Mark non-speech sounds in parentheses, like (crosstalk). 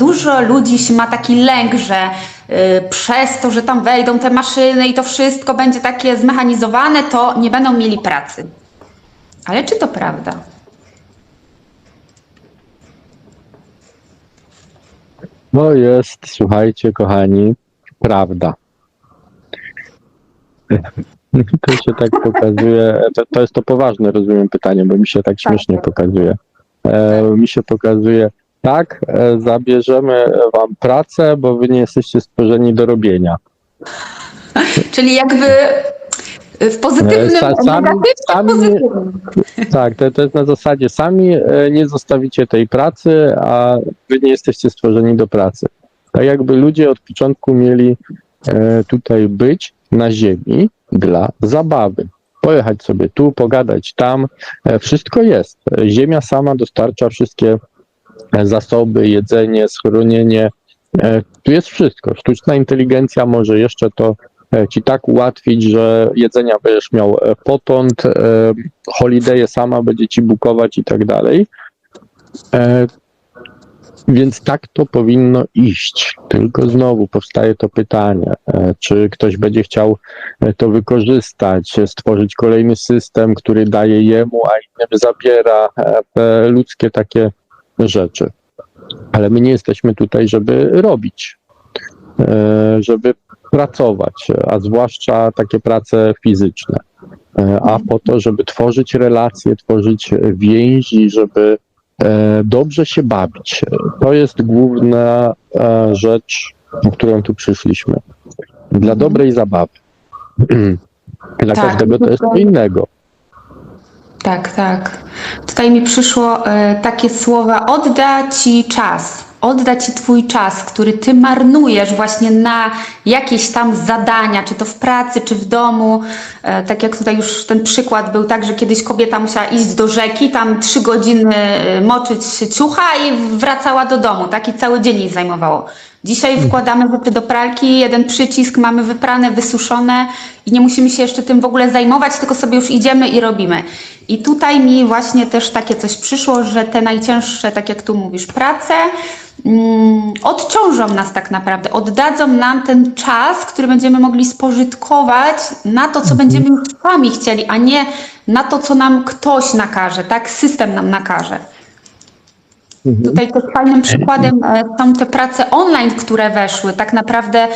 Dużo ludzi ma taki lęk, że y, przez to, że tam wejdą te maszyny i to wszystko będzie takie zmechanizowane, to nie będą mieli pracy. Ale czy to prawda? No jest, słuchajcie, kochani, prawda. (laughs) To się tak pokazuje, to, to jest to poważne, rozumiem, pytanie, bo mi się tak śmiesznie pokazuje. E, mi się pokazuje, tak, e, zabierzemy wam pracę, bo wy nie jesteście stworzeni do robienia. (laughs) Czyli jakby w pozytywnym, E, sa- sami- sami- pozytywnym. Tak, to, to jest na zasadzie, sami e, nie zostawicie tej pracy, a wy nie jesteście stworzeni do pracy. Tak jakby ludzie od początku mieli tutaj być na ziemi dla zabawy. Pojechać sobie tu, pogadać tam, wszystko jest. Ziemia sama dostarcza wszystkie zasoby, jedzenie, schronienie. E, Tu jest wszystko. Sztuczna inteligencja może jeszcze to e, ci tak ułatwić, że jedzenia będziesz miał e, potąd, holidaye sama będzie ci bukować i tak dalej. Więc tak to powinno iść. Tylko znowu powstaje to pytanie, czy ktoś będzie chciał to wykorzystać, stworzyć kolejny system, który daje jemu, a innym zabiera te ludzkie takie rzeczy. Ale my nie jesteśmy tutaj, żeby robić, e, żeby pracować, a zwłaszcza takie prace fizyczne. E, A po to, żeby tworzyć relacje, tworzyć więzi, żeby e, dobrze się bawić. To jest główna rzecz, po którą tu przyszliśmy. Dla dobrej zabawy. (clears throat) Dla Tak, każdego to jest co innego. Tak, tak. Tutaj mi przyszło e, takie słowa: odda ci czas, odda ci twój czas, który ty marnujesz właśnie na jakieś tam zadania, czy to w pracy, czy w domu. E, tak jak tutaj już ten przykład był tak, że kiedyś kobieta musiała iść do rzeki, tam trzy godziny e, moczyć ciucha i wracała do domu, tak? I cały dzień jej zajmowało. Dzisiaj wkładamy rzeczy do pralki, jeden przycisk, mamy wyprane, wysuszone i nie musimy się jeszcze tym w ogóle zajmować, tylko sobie już idziemy i robimy. I tutaj mi właśnie też takie coś przyszło, że te najcięższe, tak jak tu mówisz, prace mm, odciążą nas tak naprawdę, oddadzą nam ten czas, który będziemy mogli spożytkować na to, co będziemy już sami chcieli, a nie na to, co nam ktoś nakaże, tak? System nam nakaże. Tutaj też fajnym przykładem e, są te prace online, które weszły. Tak naprawdę